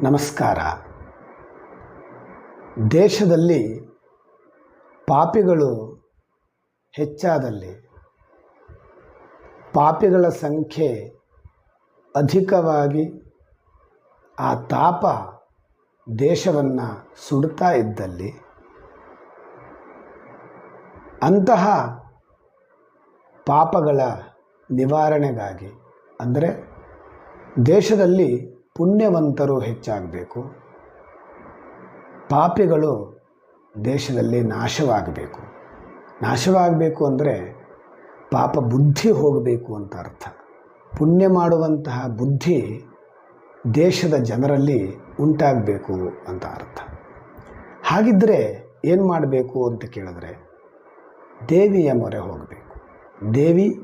ನಮಸ್ಕಾರ. ದೇಶದಲ್ಲಿ ಪಾಪಿಗಳು ಹೆಚ್ಚಾದಲ್ಲಿ ಪಾಪಿಗಳ ಸಂಖ್ಯೆ ಅಧಿಕವಾಗಿ ಆ ತಾಪ ದೇಶವನ್ನು ಸುಡ್ತಾ ಇದ್ದಲ್ಲಿ ಅಂತಹ ಪಾಪಗಳ ನಿವಾರಣೆಗಾಗಿ, ಅಂದರೆ ದೇಶದಲ್ಲಿ ಪುಣ್ಯವಂತರು ಹೆಚ್ಚಾಗಬೇಕು. ಪಾಪಿಗಳು ದೇಶದಲ್ಲಿ ನಾಶವಾಗಬೇಕು. ನಾಶವಾಗಬೇಕು ಅಂದರೆ ಪಾಪ ಬುದ್ಧಿ ಹೋಗಬೇಕು ಅಂತ ಅರ್ಥ. ಪುಣ್ಯ ಮಾಡುವಂತಹ ಬುದ್ಧಿ ದೇಶದ ಜನರಲ್ಲಿ ಉಂಟಾಗಬೇಕು ಅಂತ ಅರ್ಥ. ಹಾಗಿದ್ದರೆ ಏನು ಮಾಡಬೇಕು ಅಂತ ಕೇಳಿದ್ರೆ ದೇವಿಯ ಮೊರೆ ಹೋಗಬೇಕು. ದೇವಿ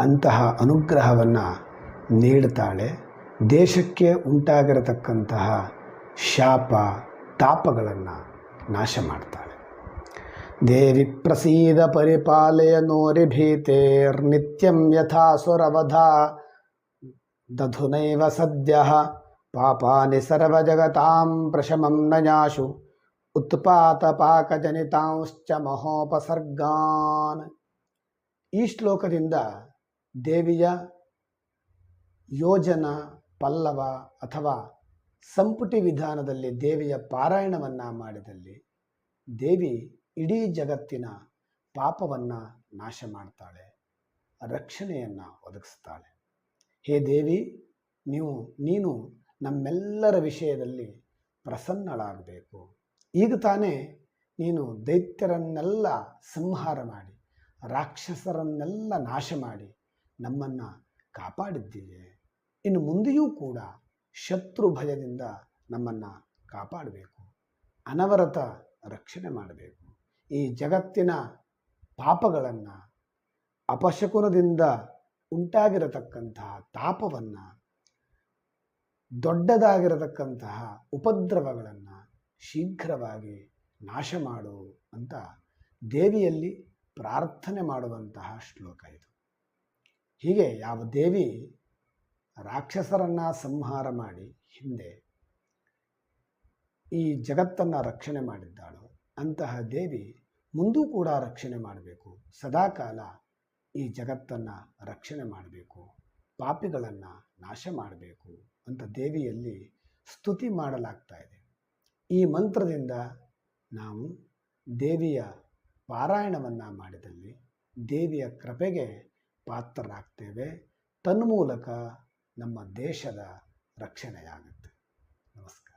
ಅಂತಹ ಅನುಗ್ರಹವನ್ನು ನೀಡ್ತಾಳೆ. ದೇಶಕ್ಕೆ ಉಂಟಾಗಿರತಕ್ಕಂತಹ ಶಾಪ ತಾಪಗಳನ್ನು ನಾಶ ಮಾಡ್ತಾಳೆ. ದೇವಿ ಪ್ರಸೀದ ಪರಿಪಾಲಯ ನೋರಿ ಯಥಾ ಸ್ವರವಧಾ ದಧುನೈವ ಸದ್ಯ ಪಾಪಾನಿ ಸರ್ವಜಗತಾಂ ಪ್ರಶಮಂ ನಯಾಶು ಉತ್ಪಾತಪಾಕಜನಿತಾಂಶ್ಚ ಮಹೋಪಸರ್ಗಾನ್. ಈ ಶ್ಲೋಕದಿಂದ ದೇವಿಯ ಯೋಜನ ಪಲ್ಲವ ಅಥವಾ ಸಂಪುಟಿ ವಿಧಾನದಲ್ಲಿ ದೇವಿಯ ಪಾರಾಯಣವನ್ನು ಮಾಡಿದಲ್ಲಿ ದೇವಿ ಇಡೀ ಜಗತ್ತಿನ ಪಾಪವನ್ನು ನಾಶ ಮಾಡ್ತಾಳೆ, ರಕ್ಷಣೆಯನ್ನು ಒದಗಿಸ್ತಾಳೆ. ಹೇ ದೇವಿ, ನೀವು, ನೀನು ನಮ್ಮೆಲ್ಲರ ವಿಷಯದಲ್ಲಿ ಪ್ರಸನ್ನಳಾಗಬೇಕು. ಈಗ ತಾನೇ ನೀನು ದೈತ್ಯರನ್ನೆಲ್ಲ ಸಂಹಾರ ಮಾಡಿ, ರಾಕ್ಷಸರನ್ನೆಲ್ಲ ನಾಶ ಮಾಡಿ ನಮ್ಮನ್ನು ಕಾಪಾಡಿದ್ದೀಯೆ. ಇನ್ನು ಮುಂದೆಯೂ ಕೂಡ ಶತ್ರು ಭಯದಿಂದ ನಮ್ಮನ್ನು ಕಾಪಾಡಬೇಕು, ಅನವರತ ರಕ್ಷಣೆ ಮಾಡಬೇಕು. ಈ ಜಗತ್ತಿನ ಪಾಪಗಳನ್ನು ಅಪಶಕುನದಿಂದ ಉಂಟಾಗಿರತಕ್ಕಂತಹ ತಾಪವನ್ನು, ದೊಡ್ಡದಾಗಿರತಕ್ಕಂತಹ ಉಪದ್ರವಗಳನ್ನು ಶೀಘ್ರವಾಗಿ ನಾಶ ಮಾಡು ಅಂತ ದೇವಿಯಲ್ಲಿ ಪ್ರಾರ್ಥನೆ ಮಾಡುವಂತಹ ಶ್ಲೋಕ ಇದು. ಹೀಗೆ ಯಾವ ದೇವಿ ರಾಕ್ಷಸರನ್ನು ಸಂಹಾರ ಮಾಡಿ ಹಿಂದೆ ಈ ಜಗತ್ತನ್ನು ರಕ್ಷಣೆ ಮಾಡಿದ್ದಾಳೋ. ಅಂತಹ ದೇವಿ ಮುಂದೂ ಕೂಡ ರಕ್ಷಣೆ ಮಾಡಬೇಕು. ಸದಾಕಾಲ ಈ ಜಗತ್ತನ್ನು ರಕ್ಷಣೆ ಮಾಡಬೇಕು. ಪಾಪಿಗಳನ್ನು ನಾಶ ಮಾಡಬೇಕು ಅಂತ ದೇವಿಯಲ್ಲಿ ಸ್ತುತಿ ಮಾಡಲಾಗ್ತಾ ಇದೆ. ಈ ಮಂತ್ರದಿಂದ ನಾವು ದೇವಿಯ ಪಾರಾಯಣವನ್ನು ಮಾಡಿದಲ್ಲಿ ದೇವಿಯ ಕೃಪೆಗೆ ಪಾತ್ರರಾಗ್ತೇವೆ. ತನ್ಮೂಲಕ ನಮ್ಮ ದೇಶದ ರಕ್ಷಣೆಯಾಗುತ್ತೆ. ನಮಸ್ಕಾರ.